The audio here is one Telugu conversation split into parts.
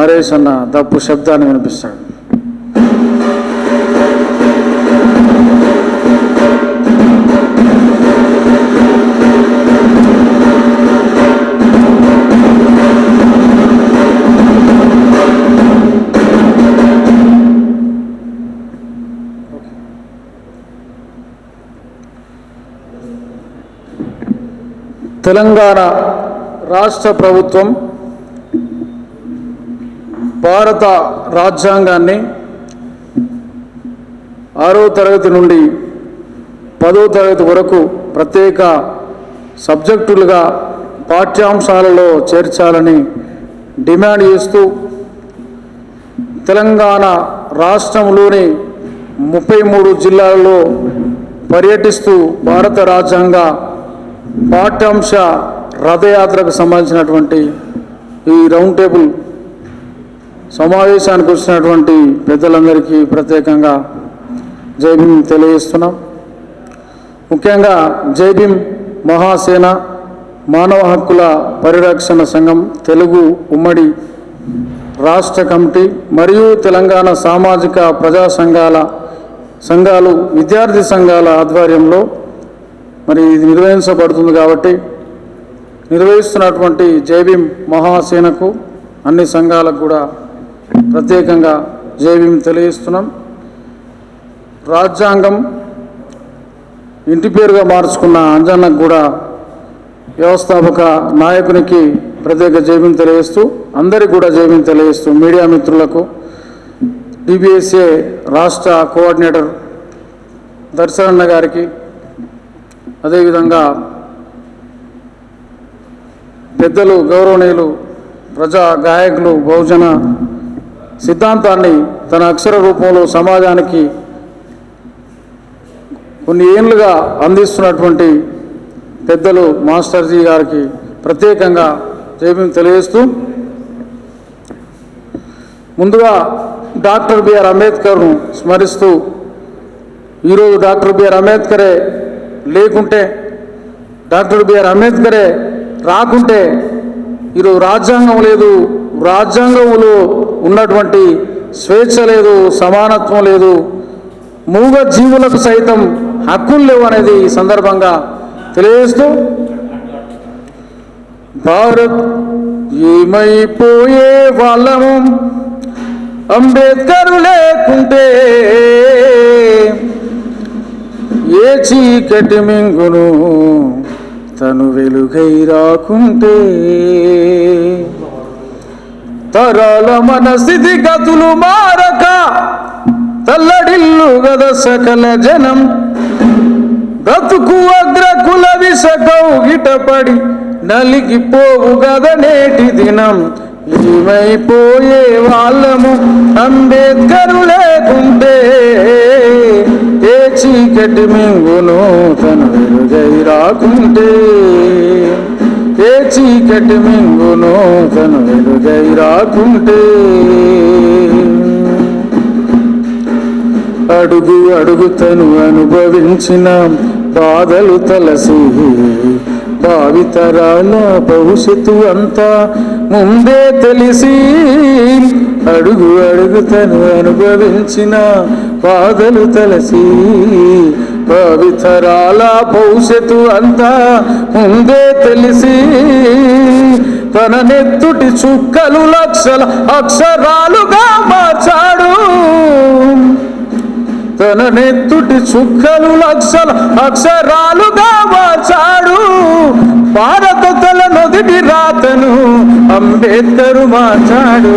నరేష్ అన్న తప్పు శబ్దాన్ని వినిపిస్తాడు. తెలంగాణ రాష్ట్ర ప్రభుత్వం భారత రాజ్యాంగాన్ని ఆరో తరగతి నుండి పదో తరగతి వరకు ప్రత్యేక సబ్జెక్టులుగా పాఠ్యాంశాలలో చేర్చాలని డిమాండ్ చేస్తూ తెలంగాణ రాష్ట్రంలోని ముప్పై మూడు జిల్లాలలో పర్యటిస్తూ భారత రాజ్యాంగ పాఠ్యాంశ రథయాత్రకు సంబంధించినటువంటి ఈ రౌండ్ టేబుల్ సమావేశానికి వచ్చినటువంటి పెద్దలందరికీ ప్రత్యేకంగా జై తెలియజేస్తున్నాం. ముఖ్యంగా జైభీమ్ మహాసేన మానవ హక్కుల పరిరక్షణ సంఘం తెలుగు ఉమ్మడి రాష్ట్ర కమిటీ మరియు తెలంగాణ సామాజిక ప్రజా సంఘాల సంఘాలు విద్యార్థి సంఘాల ఆధ్వర్యంలో మరి ఇది నిర్వహించబడుతుంది కాబట్టి నిర్వహిస్తున్నటువంటి జైభీం మహాసేనకు అన్ని సంఘాలకు కూడా ప్రత్యేకంగా జైభీం తెలియజేస్తున్నాం. రాజ్యాంగం ఇంటి పేరుగా మార్చుకున్న అంజన్నకు కూడా వ్యవస్థాపక నాయకునికి ప్రత్యేక జైభీం తెలియజేస్తూ అందరికీ కూడా జైభీం తెలియజేస్తూ మీడియా మిత్రులకు డిబిఎస్ఏ రాష్ట్ర కోఆర్డినేటర్ దర్శనన్న గారికి అదేవిధంగా పెద్దలు గౌరవనీయులు ప్రజా గాయకులు బహుజన సిద్ధాంతాన్ని తన అక్షర రూపంలో సమాజానికి కొన్ని ఏళ్ళుగా అందిస్తున్నటువంటి పెద్దలు మాస్టర్జీ గారికి ప్రత్యేకంగా జైభీం తెలియజేస్తూ ముందుగా డాక్టర్ బిఆర్ అంబేద్కర్ను స్మరిస్తూ ఈరోజు డాక్టర్ బిఆర్ అంబేద్కరే లేకుంటే డాక్టర్ బిఆర్ అంబేద్కరే రాకుంటే ఈరోజు రాజ్యాంగం లేదు రాజ్యాంగంలో ఉన్నటువంటి స్వేచ్ఛ లేదు సమానత్వం లేదు మూగ జీవులకు సైతం హక్కులు లేవు అనేది ఈ సందర్భంగా తెలియజేస్తూ భారత్ ఏమైపోయే వాళ్ళము అంబేద్కర్ లేకుంటే ఏ చీకటి మింగును? తను వెలుగై రాకుంటే తరాల మన స్థితిగతులు మారక తల్లడిల్లు గద సకల జనం. బ్రతుకు అగ్రకుల విసకౌ గిటపడి నలిగిపోవు గద నేటి దినం. ఏమైపోయే వాళ్ళము అంబేద్కరు లేకుంటే ఏ చీకటి మింగును తన వెలుగై రాకుంటే. చీకటి మింగును తను వెలుగై రాకుంటే అడుగు అడుగుతను అనుభవించిన బాధలు తలసి భావితరాల భవిష్యత్తు అంతా ముందే తెలిసి. అడుగు అడుగుతను అనుభవించిన బాధలు తలసి భావితరాల భవిష్యత్తు అంతా ముందే తెలిసి తన నెత్తుటి చుక్కలు లక్షల అక్షరాలుగా మార్చాడు. తన నెత్తుటి చుక్కలు లక్షల అక్షరాలుగా మార్చాడు. భారత తల నొదిటి రాతను అంబేద్కరు మార్చాడు.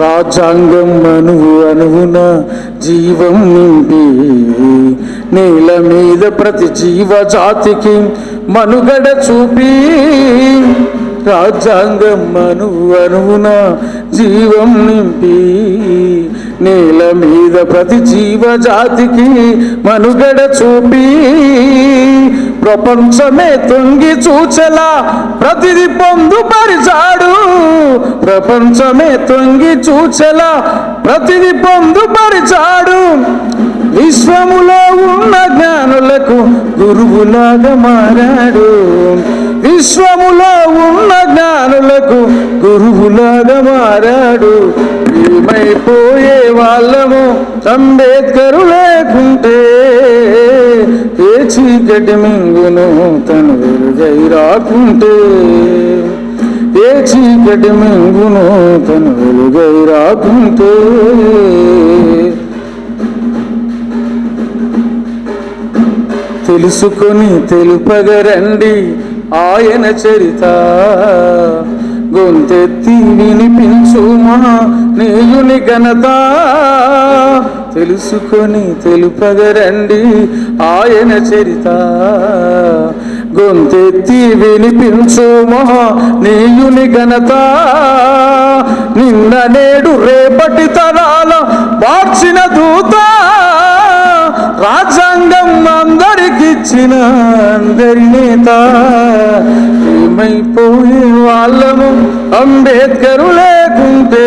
రాజ్యాంగం అనువు అనువున జీవం నింపి నేల మీద ప్రతి జీవ జాతికి మనుగడ చూపి. రాజ్యాంగం అనువు అనువున జీవం నింపి నేల మీద ప్రతి జీవ జాతికి మనుగడ చూపి. ప్రపంచమే తొంగి చూచెలా ప్రతిది పొందుపరిచాడు ప్రపంచమే తొంగి చూచెలా ప్రతిది పొందుపరిచాడు విశ్వములో ఉన్న జ్ఞానులకు గురువులాగా మారాడు. విశ్వములో ఉన్న జ్ఞానులకు గురువులాగా మారాడు. ఏమైపోయే వాళ్ళము అంబేద్కరు లేకుంటే ఏ చీకటి మింగును తను వెలుగై రాకుంటే? ఏ చీకటి మింగును తను వెలుగై రాకుంటే? తెలుసుకొని తెలుపగరండి ఆయన చరిత. గొంతెత్తి వినిపించు మా నేయుని ఘనత. తెలుసుకొని తెలుపగరండి ఆయన చరిత. గొంతెత్తి వినిపించు మహా నీయుని ఘనత. నిన్న నేడు రేపటి తరాల మార్చిన దూత. రాజ్యాంగం అందరికిచ్చిన అందరి నేత ఏమైపోయే వాళ్ళము అంబేద్కరు లేకుంటే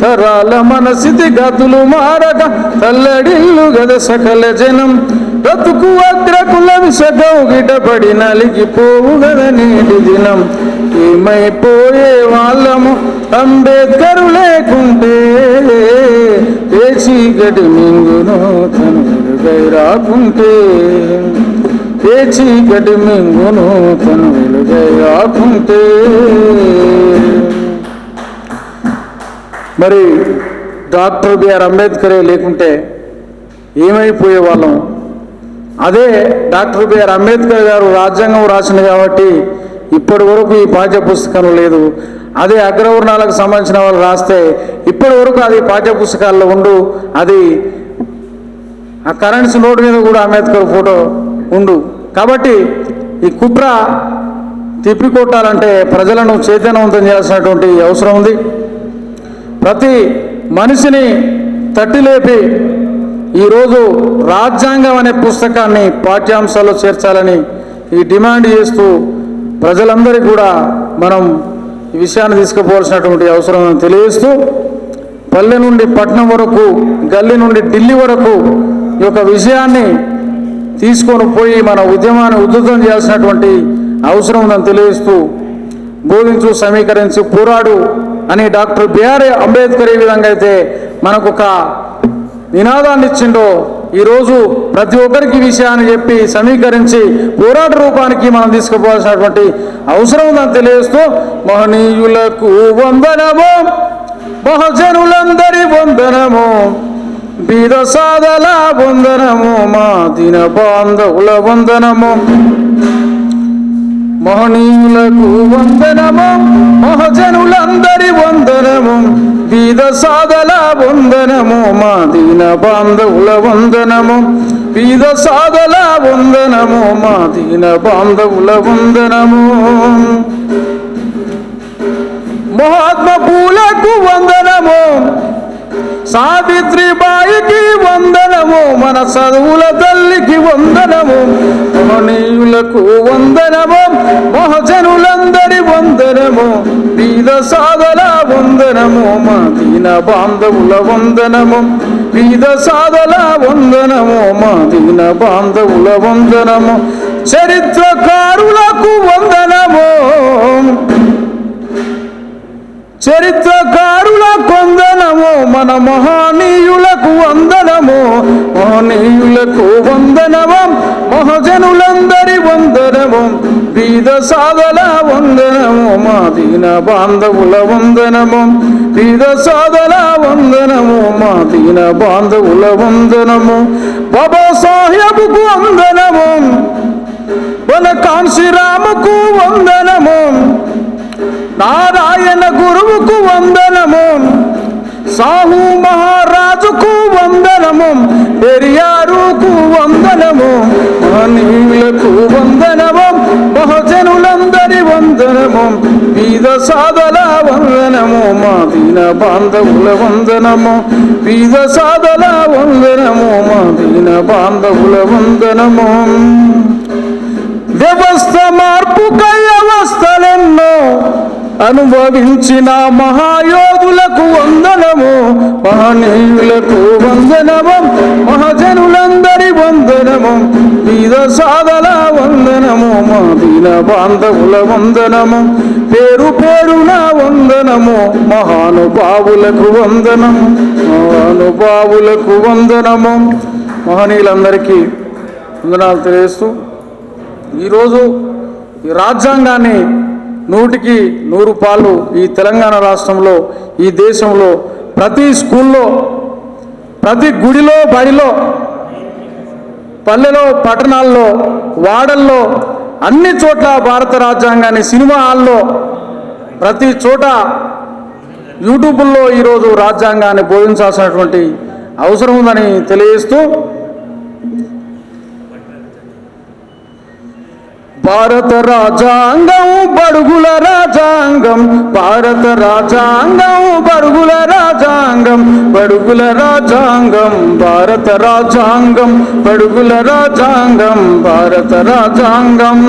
తరాల మన స్థితి గతులు మారక తల్లడిల్లు గద సకల జనం. బ్రతుకు అగ్రకుల విషగౌగిట పడి నలిగిపోవు గద నేటి దినం. ఏమైపోయే వాళ్ళము అంబేద్కరు లేకుంటే ఏ గడి మింగును తను వెలుగై రాకుంటే ఏ చీకటి మింగును తను వెలుగై రాకుంటే మరి డాక్టర్ బిఆర్ అంబేద్కరే లేకుంటే ఏమైపోయే వాళ్ళం? అదే డాక్టర్ బిఆర్ అంబేద్కర్ గారు రాజ్యాంగం రాసింది కాబట్టి ఇప్పటి వరకు ఈ పాఠ్య పుస్తకం లేదు. అదే అగ్రవర్ణాలకు సంబంధించిన వాళ్ళు రాస్తే ఇప్పటి వరకు అది పాఠ్య పుస్తకాల్లో ఉండు. అది ఆ కరెన్సీ నోటు మీద కూడా అంబేద్కర్ ఫోటో ఉండు. కాబట్టి ఈ కుట్ర తిప్పికొట్టాలంటే ప్రజలను చైతన్యవంతం చేయాల్సినటువంటి అవసరం ఉంది. ప్రతి మనిషిని తట్టిలేపి ఈరోజు రాజ్యాంగం అనే పుస్తకాన్ని పాఠ్యాంశాల్లో చేర్చాలని ఈ డిమాండ్ చేస్తూ ప్రజలందరికీ కూడా మనం ఈ విషయాన్ని తీసుకుపోవాల్సినటువంటి అవసరం తెలియజేస్తూ పల్లె నుండి పట్నం వరకు గల్లీ నుండి ఢిల్లీ వరకు ఈ యొక్క విషయాన్ని తీసుకొని పోయి మన ఉద్యమాన్ని ఉధృతం చేయాల్సినటువంటి అవసరం ఉందని తెలియజేస్తూ బోధించు సమీకరించి పోరాడు అని డాక్టర్ బిఆర్ అంబేద్కర్ ఏ విధంగా అయితే మనకు ఒక నినాదాన్ని ఇచ్చిండో ఈరోజు ప్రతి ఒక్కరికి విషయాన్ని చెప్పి సమీకరించి పోరాట రూపానికి మనం తీసుకుపోవాల్సినటువంటి అవసరం ఉందని తెలియజేస్తూ మహనీయులకు వందనము మహజనులందరి వందనము బీద సాదల వందనము మా దిన బాంధవుల వందనము. మహనీయులకు వందనము మహజనులందరి వందనము బీద సాదల వందనము మా దీన బాంధవుల వందనము బీద సాదల వందనము మా దీన బాంధవుల వందనము మహాత్మ పూలకు వందనము సావిత్రిబాయికి వందనము మన చదువుల తల్లికి వందనము మహనీయులకు వందనము మహజనులందరి వందనము వీర సాధల వందనము మా దీన బాంధవుల వందనము వీర సాధల వందనము మా దీన బాంధవుల వందనము చరిత్రకారులకు వందనము. చరిత్రకారుల కొందనము మన మహనీయులకు వందనము మహనీయులకు వందనము మహజనులందరి వందనము బీద సాదల వందనము మా దీన బాంధవుల వందనము బీద సాదల వందనము మా దీన బాంధవుల వందనము బాబా సాహెబ్కు వందనము మన కాంశీరాముకు వందనము నారాయణ గురువుకు వందనము సాహు మహారాజుకు వందనము పెరియారుకు వందనము మహనీయులకు వందనము బహుజనులందరి వందనము వీద సాధల వందనము మా దీన బాంధవుల వందనము వీద సాధల వందనము మా దీన బాంధవుల వందనము. వ్యవస్థ మార్పుకై అవస్థలెన్నో అనుభవించిన మహాయోగులకు వందనము మహనీయులకు వందనము మహజనులందరి వందనము వీద సాధల వందనము మా దీన బాంధవుల వందనము పేరు పేరున వందనము మహానుభావులకు వందనము మహానుభావులకు వందనము. మహనీయులందరికీ వందనాలు తెలియస్తూ ఈరోజు ఈ రాజ్యాంగాన్ని నూటికి నూరు పాలు ఈ తెలంగాణ రాష్ట్రంలో ఈ దేశంలో ప్రతి స్కూల్లో ప్రతి గుడిలో బడిలో పల్లెలో పట్టణాల్లో వాడల్లో అన్ని చోట్ల భారత రాజ్యాంగాన్ని సినిమా హాల్లో ప్రతి చోట యూట్యూబ్లో ఈరోజు రాజ్యాంగాన్ని బోధించాల్సినటువంటి అవసరం ఉందని తెలియజేస్తూ భారత రాజాంగం బడుగుల రాజాంగం భారత రాజాంగం బడుగుల రాజాంగం బడుగుల రాజాంగం భారత రాజాంగం బడుగుల రాజాంగం భారత రాజాంగం.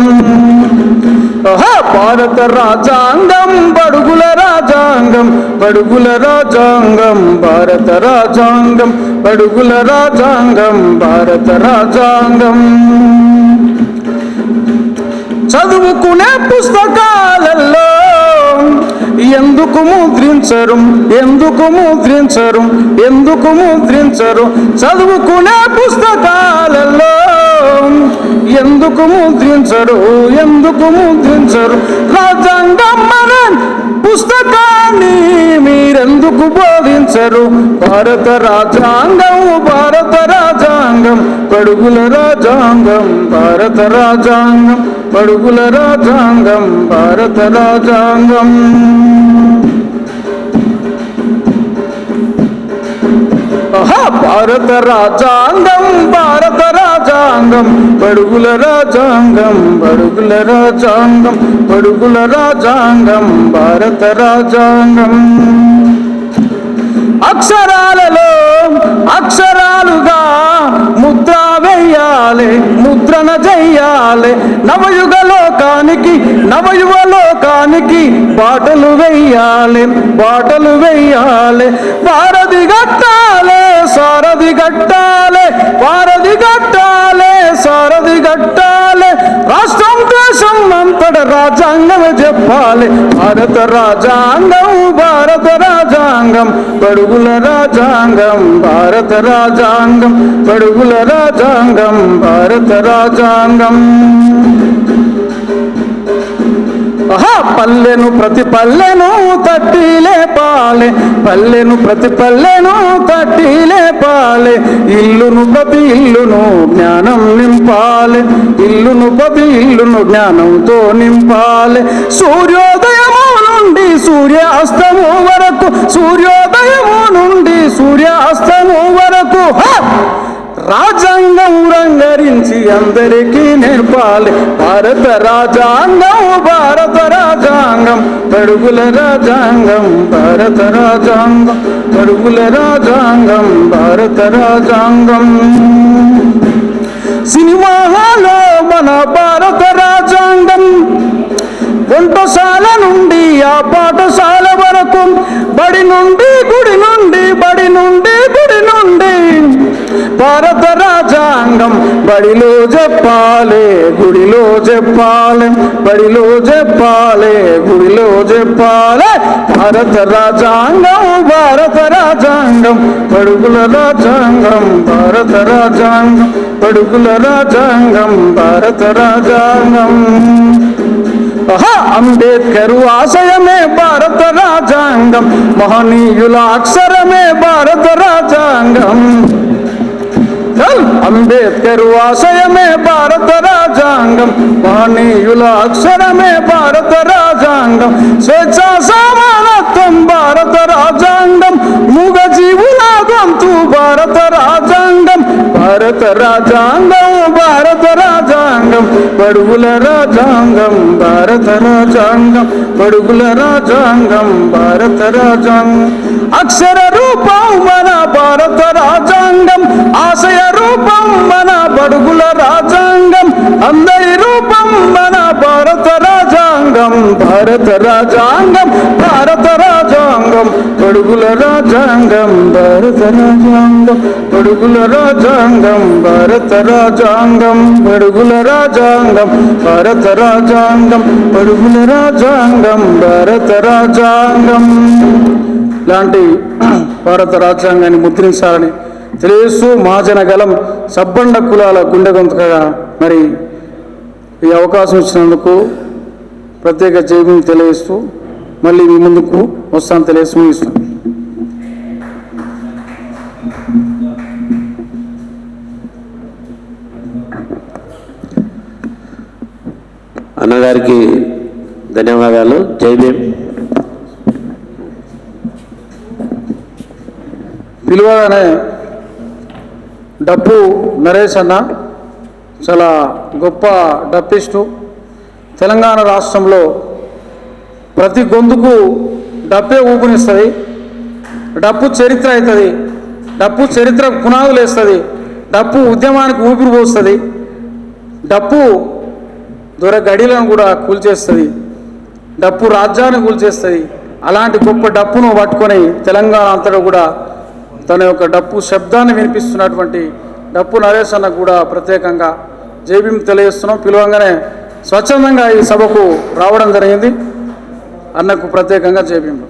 భారత రాజాంగం బడుగుల రాజాంగం బడుగుల రాజాంగం భారత రాజాంగం బడుగుల రాజాంగం భారత రాజాంగం. చదువుకునే పుస్తకాలలో ఎందుకు ముద్రించరు? ఎందుకు ముద్రించరు? ఎందుకు ముద్రించరు? చదువుకునే పుస్తకాలలో ఎందుకు ముద్రించరు? ఎందుకు ముద్రించరు? రాజ్యాంగం మన పుస్తకాన్ని మీరెందుకు బోధించరు? భారత రాజ్యాంగం భారత రాజ్యాంగం పడుగుల రాజ్యాంగం భారత రాజ్యాంగం. పడుగుల రాజ్యాంగం భారత రాజ్యాంగం భారత రాజ్యాంగం భారత రాజ్యాంగం పడుగుల రాజ్యాంగం పడుగుల రాజ్యాంగం పడుగుల రాజ్యాంగం భారత రాజ్యాంగం అక్షరాలలో అక్షరాలుగా ముద్ర చెయ్యాలి ముద్రణ చెయ్యాలి నవయుగ లోకానికి నవయువ లోకానికి బాటలు వెయ్యాలి బాటలు వెయ్యాలి వారధి గట్టాలే సారథి గట్టాలే వారధి గట్టాలే సారథి గట్టాలే రాష్ట్రం అంతట రాజ్యాంగమే చెప్పాలి. భారత రాజ్యాంగం భారత రాజ్యాంగం పడుగుల రాజ్యాంగం భారత రాజ్యాంగం పడుగుల రాజ్యాంగం భారత రాజ్యాంగం పల్లెను ప్రతి పల్లెను తట్టి లేపాలే పల్లెను ప్రతి పల్లెను తట్టి లేపాలే ఇల్లును ప్రతి ఇల్లును జ్ఞానం నింపాలి. ఇల్లును ప్రతి ఇల్లును జ్ఞానంతో నింపాలి. సూర్యోదయము నుండి సూర్యాస్తము వరకు సూర్యోదయము నుండి సూర్యాస్తము వరకు హా! రాజ్యాంగం రంగరించి అందరికీ నేర్పాలి. భారత రాజ్యాంగం భారత రాజ్యాంగం తడుగుల రాజ్యాంగం భారత రాజ్యాంగం తడుగుల రాజ్యాంగం భారత రాజ్యాంగం సినిమాలో మన భారత రాజ్యాంగం వంటశాల నుండి ఆ పాఠశాల వరకు బడి నుండి గుడి నుండి బడి నుండి గుడి నుండి భారత రాజాంగం బడిలో చెప్పాలే గుడిలో చెప్పాలే బడిలో చెప్పాలే గుడిలో చెప్పాలే భారత రాజాంగం భారత రాజాంగం పడుగుల రాజాంగం భారత రాజాంగం పడుగుల రాజాంగం భారత రాజాంగం. అంబేద్కర్ ఆశయమే భారత రాజాంగం మహనీయుల అక్షరమే భారత రాజాంగం. చల్ అంబేద్కర్ ఆశయమే భారత రాజ్యాంగం మహనీయుల అక్షరమే భారత రాజ్యాంగం స్వేచ్ఛా భారత రాజ్యాంగం భారత రాజ్యాంగం పడుగుల రాజ్యాంగం భారత రాజ్యాంగం పడుగుల రాజ్యాంగం భారత రాజ్యాంగం అక్షర రూపం మన భారత రాజ్యాంగం ఆశయ రూపం మన పడుగుల రాజ్యాంగం అందరి రూపం మన భారత రాజ్యాంగం భారత రాజ్యాంగం భారత రాజ్యాంగం పడుగుల రాజ్యాంగం భారత రాజ్యాంగం పడుగుల రాజ్యాంగం భారత రాజ్యాంగం పడుగుల రాజ్యాంగం భారత రాజ్యాంగం పడుగుల రాజ్యాంగం భారత రాజ్యాంగం లాంటి భారత రాజ్యాంగాన్ని ముద్రించాలని తెలియస్తూ మహాజన గలం సబ్బండ కులాల గుండె గొంతుకగా మరి ఈ అవకాశం ఇచ్చినందుకు ప్రత్యేక జైబీని తెలియజేస్తూ మళ్ళీ మీ ముందుకు వస్తాను తెలియజేస్తూ ముగిస్తాను అన్నగారికి ధన్యవాదాలు. జై భీమ్. పిలువగానే డప్పు నరేష్ అన్న చాలా గొప్ప డప్పిస్టు. తెలంగాణ రాష్ట్రంలో ప్రతి గొంతుకు డప్పే ఊపునిస్తుంది. డప్పు చరిత్ర అవుతుంది డప్పు చరిత్రకు పునాదులు వేస్తుంది. డప్పు ఉద్యమానికి ఊపిరి పోస్తుంది. డప్పు దొర గడిలను కూడా కూల్చేస్తుంది. డప్పు రాజ్యాన్ని కూల్చేస్తుంది. అలాంటి గొప్ప డప్పును పట్టుకొని తెలంగాణ అంతటా కూడా తన యొక్క డప్పు శబ్దాన్ని వినిపిస్తున్నటువంటి డప్పు నరేష్ అన్నకు కూడా ప్రత్యేకంగా జైబీం తెలియజేస్తున్నాం. పిలవంగానే స్వచ్ఛందంగా ఈ సభకు రావడం జరిగింది. అన్నకు ప్రత్యేకంగా చేపింపు